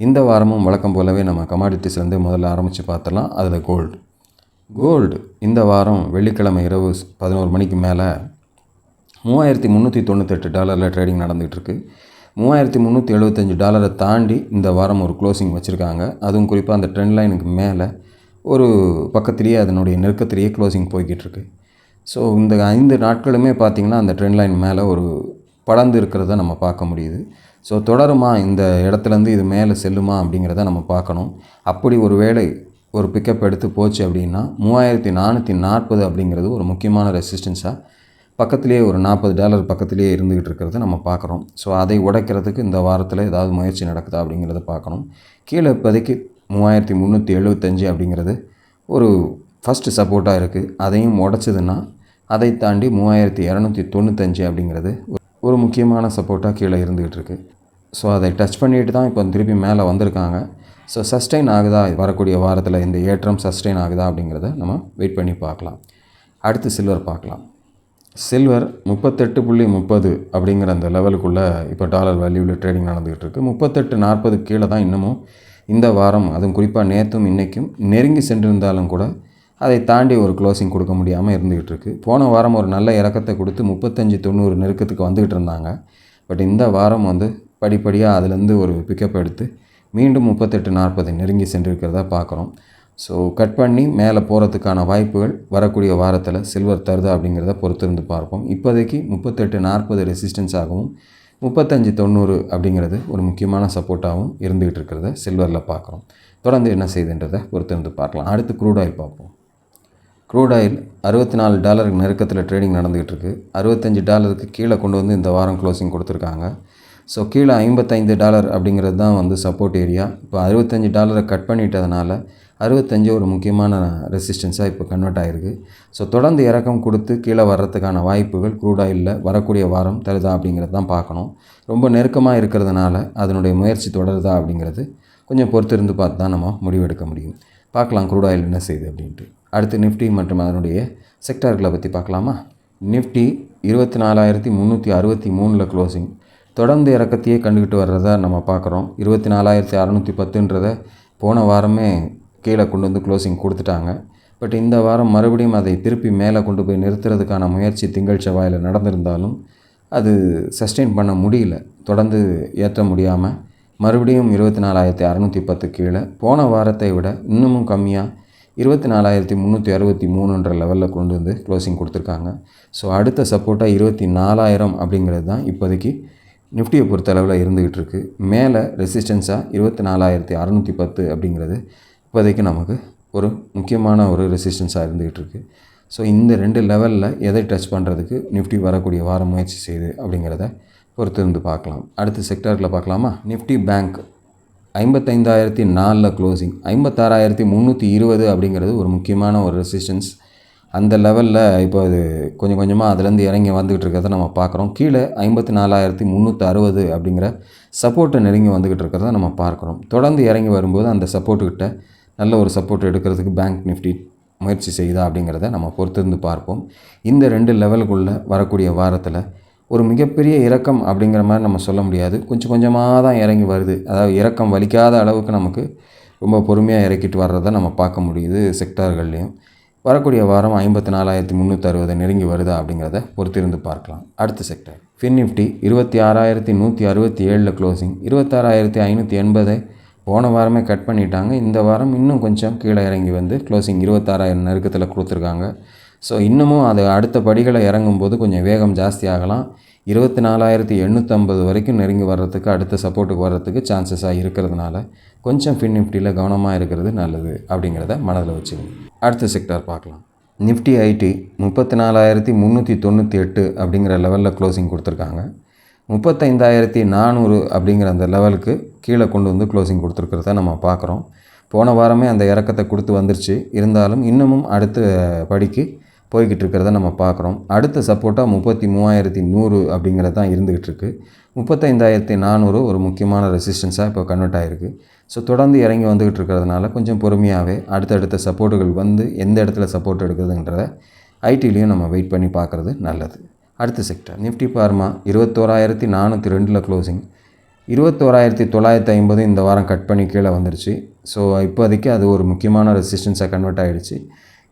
இந்த வாரமும் வழக்கம் போலவே நம்ம கமாடிட்டிஸ்லேருந்து முதல்ல ஆரம்பித்து பார்த்துடலாம். அதில் கோல்டு கோல்டு இந்த வாரம் வெள்ளிக்கிழமை இரவு பதினோரு மணிக்கு மேலே மூவாயிரத்தி முந்நூற்றி தொண்ணூத்தெட்டு டாலரில் ட்ரேடிங் நடந்துகிட்ருக்கு மூவாயிரத்தி முந்நூற்றி எழுபத்தஞ்சு டாலரை தாண்டி இந்த வாரம் ஒரு க்ளோசிங் வச்சுருக்காங்க. அதுவும் குறிப்பாக அந்த ட்ரெண்ட் லைனுக்கு மேலே ஒரு பக்கத்திலேயே அதனுடைய நெருக்கத்திலேயே க்ளோசிங் போய்கிட்டு இருக்கு ஸோ இந்த ஐந்து நாட்களுமே பார்த்திங்கன்னா அந்த ட்ரெண்ட் லைன் மேலே ஒரு படர்ந்து இருக்கிறத நம்ம பார்க்க முடியுது. ஸோ தொடருமா? இந்த இடத்துலேருந்து இது மேலே செல்லுமா? அப்படிங்கிறத நம்ம பார்க்கணும். அப்படி ஒரு வேளை ஒரு பிக்கப் எடுத்து போச்சு அப்படின்னா மூவாயிரத்தி நானூற்றி நாற்பது அப்படிங்கிறது ஒரு முக்கியமான ரெசிஸ்டன்ஸாக பக்கத்துலேயே ஒரு நாற்பது டாலர் பக்கத்துலேயே இருந்துக்கிட்டு இருக்கிறத நம்ம பார்க்குறோம். ஸோ அதை உடைக்கிறதுக்கு இந்த வாரத்தில் ஏதாவது முயற்சி நடக்குதா அப்படிங்கிறத பார்க்கணும். கீழே இப்போதைக்கு மூவாயிரத்தி முந்நூற்றி எழுபத்தஞ்சு அப்படிங்கிறது ஒரு ஃபஸ்ட்டு சப்போர்ட்டாக இருக்குது அதையும் உடச்சதுன்னா அதை தாண்டி மூவாயிரத்தி இரநூத்தி தொண்ணூத்தஞ்சு அப்படிங்கிறது ஒரு முக்கியமான சப்போர்ட்டாக கீழே இருந்துகிட்டு இருக்குது ஸோ அதை டச் பண்ணிட்டு தான் இப்போ திருப்பி மேலே வந்திருக்காங்க. ஸோ சஸ்டெயின் ஆகுதா? வரக்கூடிய வாரத்தில் இந்த ஏற்றம் சஸ்டெயின் ஆகுதா அப்படிங்கிறத நம்ம வெயிட் பண்ணி பார்க்கலாம். அடுத்து சில்வர் பார்க்கலாம். சில்வர் முப்பத்தெட்டு புள்ளி முப்பது அப்படிங்கிற அந்த லெவலுக்குள்ளே இப்போ டாலர் வேல்யூவில் ட்ரேடிங் நடந்துகிட்டு இருக்குது முப்பத்தெட்டு நாற்பது கீழே தான் இன்னமும் இந்த வாரம் அதுவும் குறிப்பாக நேற்றும் இன்றைக்கும் நெருங்கி சென்றிருந்தாலும் கூட அதை தாண்டி ஒரு க்ளோசிங் கொடுக்க முடியாமல் இருந்துக்கிட்டு இருக்குது போன வாரம் ஒரு நல்ல இறக்கத்தை கொடுத்து முப்பத்தஞ்சு தொண்ணூறு நெருக்கத்துக்கு வந்துக்கிட்டு இருந்தாங்க. பட் இந்த வாரம் வந்து படிப்படியாக அதுலேருந்து ஒரு பிக்கப் எடுத்து மீண்டும் முப்பத்தெட்டு நாற்பது நெருங்கி சென்றிருக்கிறதா பார்க்குறோம் ஸோ கட் பண்ணி மேலே போகிறதுக்கான வாய்ப்புகள் வரக்கூடிய வாரத்தில் சில்வர் தருதா அப்படிங்கிறத பொறுத்திருந்து பார்ப்போம். இப்போதைக்கு முப்பத்தெட்டு நாற்பது ரெசிஸ்டன்ஸ் ஆகவும் முப்பத்தஞ்சு தொண்ணூறு அப்படிங்கிறது ஒரு முக்கியமான சப்போர்ட்டாகவும் இருந்துகிட்டு இருக்கிறத சில்வரில் பார்க்குறோம் தொடர்ந்து என்ன செய்யுதுன்றதை பொறுத்திருந்து பார்க்கலாம். அடுத்து க்ரூட் ஆயில் பார்ப்போம். க்ரூட் ஆயில் அறுபத்தி நாலு டாலருக்கு நெருக்கத்தில் ட்ரேடிங் நடந்துகிட்ருக்கு அறுபத்தஞ்சு டாலருக்கு கீழே கொண்டு வந்து இந்த வாரம் க்ளோசிங் கொடுத்துருக்காங்க. ஸோ கீழே ஐம்பத்தைந்து டாலர் அப்படிங்கிறது தான் வந்து சப்போர்ட் ஏரியா இப்போ அறுபத்தஞ்சு டாலரை கட் பண்ணிட்டதுனால அறுபத்தஞ்சு ஒரு முக்கியமான ரெசிஸ்டன்ஸாக இப்போ கன்வெர்ட் ஆகிருக்கு ஸோ தொடர்ந்து இறக்கம் கொடுத்து கீழே வர்றதுக்கான வாய்ப்புகள் க்ரூட் ஆயிலில் வரக்கூடிய வாரம் தருதா அப்படிங்கிறது தான் பார்க்கணும். ரொம்ப நெருக்கமாக இருக்கிறதுனால அதனுடைய முயற்சி தொடருதா அப்படிங்கிறது கொஞ்சம் பொறுத்திருந்து பார்த்து தான் நம்ம முடிவெடுக்க முடியும். பார்க்கலாம் க்ரூட் ஆயில் என்ன செய்யுது அப்படின்ட்டு. அடுத்து நிஃப்டி மற்றும் அதனுடைய செக்டார்களை பற்றி பார்க்கலாமா? நிஃப்டி இருபத்தி நாலாயிரத்தி முந்நூற்றி அறுபத்தி மூணில் க்ளோசிங் தொடர்ந்து இறக்கத்தையே கண்டுக்கிட்டு வர்றதை நம்ம பார்க்குறோம். இருபத்தி நாலாயிரத்தி அறநூற்றி பத்துன்றதை போன வாரமே கீழே கொண்டு வந்து க்ளோசிங் கொடுத்துட்டாங்க. பட் இந்த வாரம் மறுபடியும் அதை திருப்பி மேலே கொண்டு போய் நிறுத்துறதுக்கான முயற்சி திங்கள் செவ்வாயில் நடந்திருந்தாலும் அது சஸ்டெயின் பண்ண முடியல. தொடர்ந்து ஏற்ற முடியாமல் மறுபடியும் இருபத்தி நாலாயிரத்தி அறநூற்றி பத்து கீழே போன வாரத்தை விட இன்னமும் கம்மியாக இருபத்தி நாலாயிரத்தி முந்நூற்றி அறுபத்தி மூணுன்ற லெவலில் கொண்டு வந்து க்ளோசிங் கொடுத்துருக்காங்க. ஸோ அடுத்த சப்போர்ட்டாக இருபத்தி நாலாயிரம் அப்படிங்கிறது தான் இப்போதைக்கு நிஃப்டியை பொறுத்தளவில் இருந்துக்கிட்டு இருக்குது மேலே ரெசிஸ்டன்ஸாக இருபத்தி நாலாயிரத்தி அறநூற்றி பத்து அப்படிங்கிறது இப்போதைக்கு நமக்கு ஒரு முக்கியமான ஒரு ரெசிஸ்டன்ஸாக இருந்துக்கிட்டு இருக்குது ஸோ இந்த ரெண்டு லெவலில் எதை டச் பண்ணுறதுக்கு நிஃப்டி வரக்கூடிய வார முயற்சி செய்யுது அப்படிங்கிறத பொறுத்திருந்து பார்க்கலாம். அடுத்த செக்டரில் பார்க்கலாமா? நிஃப்டி பேங்க் ஐம்பத்தைந்தாயிரத்தி நாலில் க்ளோசிங் ஐம்பத்தாறாயிரத்தி முந்நூற்றி இருபது அப்படிங்கிறது ஒரு முக்கியமான ஒரு ரெசிஸ்டன்ஸ் அந்த லெவலில் இப்போ அது கொஞ்சம் கொஞ்சமாக அதுலேருந்து இறங்கி வந்துக்கிட்டு இருக்கிறத நம்ம பார்க்குறோம். கீழே ஐம்பத்தி நாலாயிரத்தி முந்நூற்றி அறுபது அப்படிங்கிற சப்போர்ட்டை நெருங்கி வந்துக்கிட்டு இருக்கிறத நம்ம பார்க்குறோம். தொடர்ந்து இறங்கி வரும்போது அந்த சப்போர்ட்டுக்கிட்ட நல்ல ஒரு சப்போர்ட் எடுக்கிறதுக்கு பேங்க் நிஃப்டி முயற்சி செய்யுதா அப்படிங்கிறத நம்ம பொறுத்திருந்து பார்ப்போம். இந்த ரெண்டு லெவலுக்குள்ளே வரக்கூடிய வாரத்தில் ஒரு மிகப்பெரிய இறக்கம் அப்படிங்கிற மாதிரி நம்ம சொல்ல முடியாது. கொஞ்சம் கொஞ்சமாக தான் இறங்கி வருது. அதாவது இறக்கம் வலிக்காத அளவுக்கு நமக்கு ரொம்ப பொறுமையாக இறக்கிட்டு வர்றதை நம்ம பார்க்க முடியுது செக்டார்கள்லேயும். வரக்கூடிய வாரம் ஐம்பத்தி நாலாயிரத்தி முந்நூற்றி அறுபது நெருங்கி வருதா அப்படிங்கிறத பொறுத்திருந்து பார்க்கலாம். அடுத்த செக்டர் ஃபின் நிஃப்டி இருபத்தி ஆறாயிரத்தி நூற்றி அறுபத்தி ஏழில் க்ளோசிங் இருபத்தாறாயிரத்தி ஐநூற்றி எண்பதை போன வாரமே கட் பண்ணிட்டாங்க. இந்த வாரம் இன்னும் கொஞ்சம் கீழே இறங்கி வந்து க்ளோசிங் இருபத்தாறாயிரம் நெருக்கத்தில் கொடுத்துருக்காங்க. ஸோ இன்னமும் அது அடுத்த படிகளை இறங்கும்போது கொஞ்சம் வேகம் ஜாஸ்தி ஆகலாம். இருபத்தி நாலாயிரத்தி எண்ணூற்றம்பது வரைக்கும் நெருங்கி வர்றதுக்கு அடுத்த சப்போர்ட்டுக்கு வர்றதுக்கு சான்சஸாக இருக்கிறதுனால கொஞ்சம் ஃபின் நிஃப்டியில் கவனமாக இருக்கிறது நல்லது அப்படிங்கிறத மனதில் வச்சுக்கணும். அடுத்த செக்டார் பார்க்கலாம். நிஃப்டி ஐடி முப்பத்தி நாலாயிரத்தி முந்நூற்றி தொண்ணூற்றி எட்டு அப்படிங்கிற லெவலில் க்ளோசிங் கொடுத்துருக்காங்க. முப்பத்தைந்தாயிரத்தி நானூறு அப்படிங்கிற அந்த லெவலுக்கு கீழே கொண்டு வந்து க்ளோசிங் கொடுத்துருக்கிறத நம்ம பார்க்குறோம். போன வாரமே அந்த இறக்கத்தை கொடுத்து வந்துருச்சு. இருந்தாலும் இன்னமும் அடுத்த படிக்கு போய்கிட்டு இருக்கிறத நம்ம பார்க்குறோம். அடுத்த சப்போர்ட்டாக முப்பத்தி மூவாயிரத்தி நூறு அப்படிங்கிறது தான் இருந்துக்கிட்டு இருக்குது முப்பத்தைந்தாயிரத்தி நானூறு ஒரு முக்கியமான ரெசிஸ்டன்ஸாக இப்போ கன்வெர்ட் ஆகிருக்கு ஸோ தொடர்ந்து இறங்கி வந்துக்கிட்டு இருக்கிறதுனால கொஞ்சம் பொறுமையாகவே அடுத்தடுத்த சப்போர்ட்டுகள் வந்து எந்த இடத்துல சப்போர்ட் எடுக்குதுன்றத ஐடிலையும் நம்ம வெயிட் பண்ணி பார்க்குறது நல்லது. அடுத்த செக்டர் நிஃப்டி பார்மா இருபத்தோராயிரத்தி நானூற்றி ரெண்டில் க்ளோசிங் இருபத்தோராயிரத்தி தொள்ளாயிரத்தி ஐம்பது இந்த வாரம் கட் பண்ணி கீழே வந்துருச்சு. ஸோ இப்போதைக்கு அது ஒரு முக்கியமான ரெசிஸ்டன்ஸாக கன்வெர்ட் ஆகிடுச்சு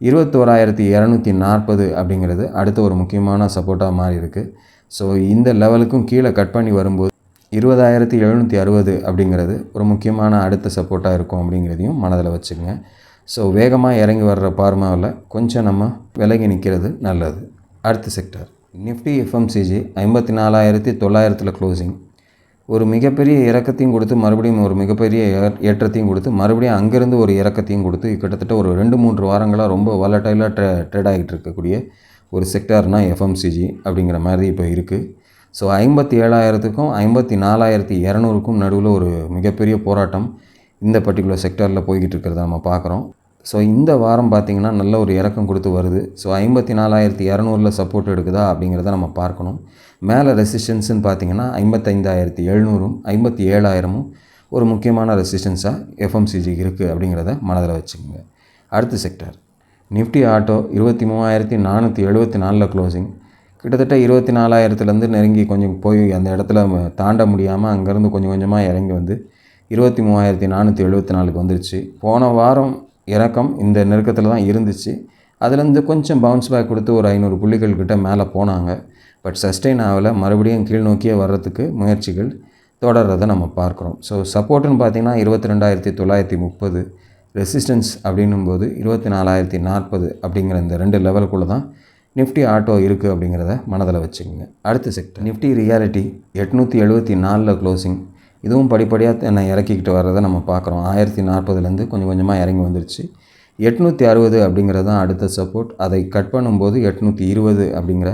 இருபத்தோராயிரத்தி இரநூத்தி நாற்பது அப்படிங்கிறது அடுத்த ஒரு முக்கியமான சப்போர்ட்டாக மாறி இருக்குது ஸோ இந்த லெவலுக்கும் கீழே கட் பண்ணி வரும்போது இருபதாயிரத்தி எழுநூற்றி அறுபது அப்படிங்கிறது ஒரு முக்கியமான அடுத்த சப்போர்ட்டாக இருக்கும் அப்படிங்கிறதையும் மனதில் வச்சுக்கோங்க. ஸோ வேகமாக இறங்கி வர்ற பார்மாவில் கொஞ்சம் நம்ம விலகி நிற்கிறது நல்லது. அடுத்த செக்டர் நிஃப்டி எஃப்எம்சிஜி ஐம்பத்தி நாலாயிரத்தி தொள்ளாயிரத்தில் க்ளோசிங் ஒரு மிகப்பெரிய இறக்கத்தையும் கொடுத்து மறுபடியும் ஒரு மிகப்பெரிய ஏற்றத்தையும் கொடுத்து மறுபடியும் அங்கேருந்து ஒரு இறக்கத்தையும் கொடுத்து கிட்டத்தட்ட ஒரு ரெண்டு மூன்று வாரங்களாக ரொம்ப வாலட்டைலாக ட்ரே ட்ரேட் ஆகிட்டு இருக்கக்கூடிய ஒரு செக்டார்னால் எஃப்எம்சிஜி அப்படிங்கிற மாதிரி இப்போ இருக்குது ஸோ ஐம்பத்தி ஏழாயிரத்துக்கும் ஐம்பத்தி நாலாயிரத்தி இரநூறுக்கும் நடுவில் ஒரு மிகப்பெரிய போராட்டம் இந்த பர்டிகுலர் செக்டாரில் போய்கிட்டு இருக்கிறத நம்ம பார்க்குறோம் ஸோ இந்த வாரம் பார்த்திங்கன்னா நல்ல ஒரு இறக்கம் கொடுத்து வருது. ஸோ ஐம்பத்தி நாலாயிரத்தி இரநூறில் சப்போர்ட் எடுக்குதா அப்படிங்கிறத நம்ம பார்க்கணும். மேலே ரெசிஸ்டன்ஸுன்னு பார்த்தீங்கன்னா ஐம்பத்தைந்தாயிரத்தி எழுநூறும் ஐம்பத்தி ஏழாயிரமும் ஒரு முக்கியமான ரெசிஸ்டன்ஸாக எஃப்எம்சிஜி இருக்குது அப்படிங்கிறத மனதில் வச்சுக்கோங்க. அடுத்த செக்டர் நிஃப்டி ஆட்டோ இருபத்தி மூவாயிரத்தி நானூற்றி எழுபத்தி நாலில் க்ளோசிங் கிட்டத்தட்ட இருபத்தி நாலாயிரத்துலேருந்து நெருங்கி கொஞ்சம் போய் அந்த இடத்துல தாண்ட முடியாமல் அங்கேருந்து கொஞ்சம் கொஞ்சமாக இறங்கி வந்து இருபத்தி மூவாயிரத்தி நானூற்றி எழுபத்தி நாலுக்கு வந்துருச்சு. போன வாரம் இறக்கம் இந்த நெருக்கத்தில் தான் இருந்துச்சு. அதுலேருந்து கொஞ்சம் பவுன்ஸ் பேக் கொடுத்து ஒரு ஐநூறு புள்ளிகள் கிட்ட மேலே போனாங்க. பட் சஸ்டெயின் ஆகலை. மறுபடியும் கீழ் நோக்கியே வர்றதுக்கு முயற்சிகள் தொடர்றதை நம்ம பார்க்குறோம். ஸோ சப்போர்ட்டுன்னு பார்த்திங்கன்னா இருபத்தி ரெண்டாயிரத்தி தொள்ளாயிரத்தி முப்பது ரெசிஸ்டன்ஸ் அப்படின்னும்போது இருபத்தி நாலாயிரத்தி நாற்பது அப்படிங்கிற இந்த ரெண்டு லெவலுக்குள்ளே தான் நிஃப்டி ஆட்டோ இருக்குது அப்படிங்கிறத மனதில் வச்சுக்கோங்க. அடுத்த செக்டர் நிஃப்டி ரியாலிட்டி எட்நூற்றி எழுபத்தி நாலில் க்ளோசிங் இதுவும் படிப்படியாக என்னை இறக்கிக்கிட்டு வர்றதை நம்ம பார்க்குறோம். ஆயிரத்தி நாற்பதுலேருந்து கொஞ்சம் கொஞ்சமாக இறங்கி வந்துருச்சு. எட்நூற்றி அறுபது அப்படிங்கிறது தான் அடுத்த சப்போர்ட் அதை கட் பண்ணும்போது எட்நூற்றி இருபது அப்படிங்கிற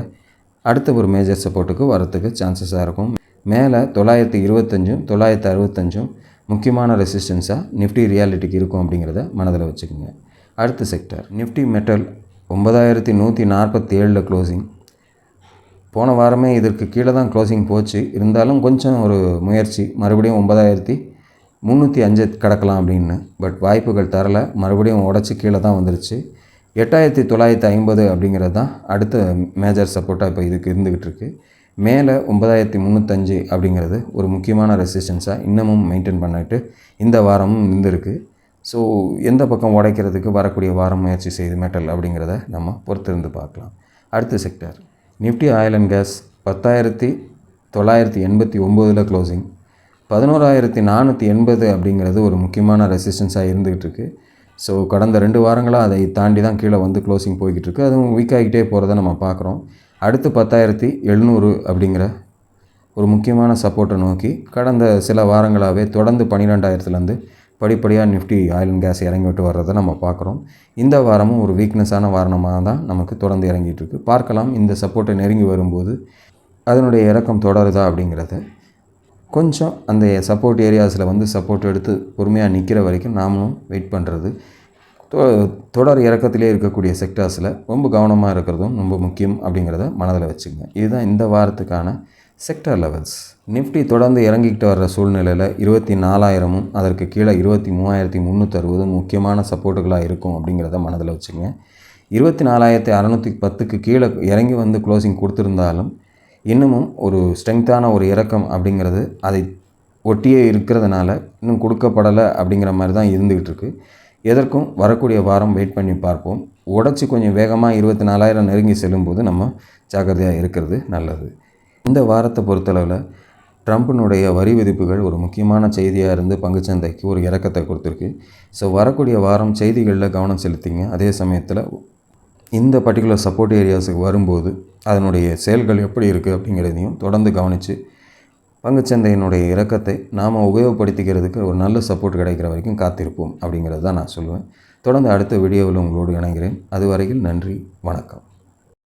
அடுத்த ஒரு மேஜர் சப்போர்ட்டுக்கு வரத்துக்கு சான்சஸாக இருக்கும். மேலே தொள்ளாயிரத்தி இருபத்தஞ்சும் தொள்ளாயிரத்தி அறுபத்தஞ்சும் முக்கியமான ரெசிஸ்டன்ஸாக நிஃப்டி ரியாலிட்டிக்கு இருக்கும் அப்படிங்கிறத மனதில் வச்சுக்கோங்க. அடுத்த செக்டர் நிஃப்டி மெட்டல் ஒன்பதாயிரத்தி நூற்றி நாற்பத்தி ஏழில் க்ளோசிங் போன வாரமே இதற்கு கீழே தான் க்ளோசிங் போச்சு. இருந்தாலும் கொஞ்சம் ஒரு முயற்சி மறுபடியும் ஒன்பதாயிரத்தி முந்நூற்றி அஞ்சு கிடக்கலாம் அப்படின்னு. பட் வாய்ப்புகள் தரல மறுபடியும் உடச்சி கீழே தான் வந்துருச்சு. எட்டாயிரத்தி தொள்ளாயிரத்தி ஐம்பது அப்படிங்கிறது தான் அடுத்த மேஜர் சப்போர்ட்டாக இப்போ இதுக்கு இருந்துக்கிட்டு இருக்குது மேலே ஒன்பதாயிரத்தி முந்நூற்றஞ்சு அப்படிங்கிறது ஒரு முக்கியமான ரெசிஸ்டன்ஸாக இன்னமும் மெயின்டைன் பண்ணிட்டு இந்த வாரமும் இருந்திருக்கு. ஸோ எந்த பக்கம் உடைக்கிறதுக்கு வரக்கூடிய வாரம் முயற்சி செய்து மெட்டல் அப்படிங்கிறத நம்ம பொறுத்திருந்து பார்க்கலாம். அடுத்த sector Nifty oil and gas பத்தாயிரத்தி தொள்ளாயிரத்தி எண்பத்தி ஒம்போதில் க்ளோசிங் பதினோராயிரத்தி நானூற்றி எண்பது அப்படிங்கிறது ஒரு முக்கியமான ரெசிஸ்டன்ஸாக இருந்துகிட்டு இருக்குது ஸோ கடந்த ரெண்டு வாரங்களாக அதை தாண்டி தான் கீழே வந்து க்ளோசிங் போய்கிட்டு இருக்குது அதுவும் வீக் ஆகிட்டே போகிறத நம்ம பார்க்குறோம். அடுத்து பத்தாயிரத்தி எழுநூறு அப்படிங்கிற ஒரு முக்கியமான சப்போர்ட்டை நோக்கி கடந்த சில வாரங்களாகவே தொடர்ந்து பன்னிரெண்டாயிரத்துலேருந்து படிப்படியாக நிஃப்டி ஆயில் அண்ட் கேஸ் இறங்கி விட்டு வர்றதை நம்ம பார்க்குறோம். இந்த வாரமும் ஒரு வீக்னஸான வாரணமாக தான் நமக்கு தொடர்ந்து இறங்கிட்டு இருக்கு. பார்க்கலாம் இந்த சப்போர்ட்டை நெருங்கி வரும்போது அதனுடைய இறக்கம் தொடருதா அப்படிங்கிறத. கொஞ்சம் அந்த சப்போர்ட் ஏரியாஸில் வந்து சப்போர்ட் எடுத்து பொறுமையாக நிற்கிற வரைக்கும் நாமளும் வெயிட் பண்ணுறது தொ- தொடர் இறக்கத்திலே இருக்கக்கூடிய செக்டார்ஸில் ரொம்ப கவனமாக இருக்கிறதும் ரொம்ப முக்கியம் அப்படிங்கிறத மனதில் வச்சுக்கோங்க. இதுதான் இந்த வாரத்துக்கான செக்டர் லெவல்ஸ் நிஃப்டி தொடர்ந்து இறங்கிக்கிட்டு வர்ற சூழ்நிலையில் இருபத்தி நாலாயிரமும் அதற்கு கீழே இருபத்தி மூவாயிரத்தி முந்நூற்றறுபதும் முக்கியமான சப்போர்ட்டுகளாக இருக்கும் அப்படிங்கிறத மனதில் வச்சுங்க. இருபத்தி நாலாயிரத்தி அறநூற்றி பத்துக்கு கீழே இறங்கி வந்து க்ளோசிங் கொடுத்துருந்தாலும் இன்னமும் ஒரு ஸ்ட்ரெங்க்த்தான ஒரு இறக்கம் அப்படிங்கிறது அதை ஒட்டியே இருக்கிறதுனால இன்னும் கொடுக்கப்படலை அப்படிங்கிற மாதிரி தான் இருந்துக்கிட்டு இருக்கு. எதற்கும் வரக்கூடிய வாரம் வெயிட் பண்ணி பார்ப்போம். உடச்சி கொஞ்சம் வேகமாக இருபத்தி நாலாயிரம் நெருங்கி செல்லும்போது நம்ம ஜாக்கிரதையாக இருக்கிறது நல்லது. இந்த வாரத்தை பொறுத்தளவில் ட்ரம்ப்பினுடைய வரி விதிப்புகள் ஒரு முக்கியமான செய்தியாக இருந்து பங்குச்சந்தைக்கு ஒரு இறக்கத்தை கொடுத்துருக்கு. ஸோ வரக்கூடிய வாரம் செய்திகளில் கவனம் செலுத்திங்க. அதே சமயத்தில் இந்த பர்டிகுலர் சப்போர்ட் ஏரியாஸுக்கு வரும்போது அதனுடைய செயல்கள் எப்படி இருக்குது அப்படிங்கிறதையும் தொடர்ந்து கவனித்து பங்குச்சந்தையினுடைய இறக்கத்தை நாம் உபயோகப்படுத்திக்கிறதுக்கு ஒரு நல்ல சப்போர்ட் கிடைக்கிற வரைக்கும் காத்திருப்போம் அப்படிங்கிறது தான் நான் சொல்லுவேன். தொடர்ந்து அடுத்த வீடியோவில் உங்களோடு இணைகிறேன். அதுவரையில் நன்றி வணக்கம்.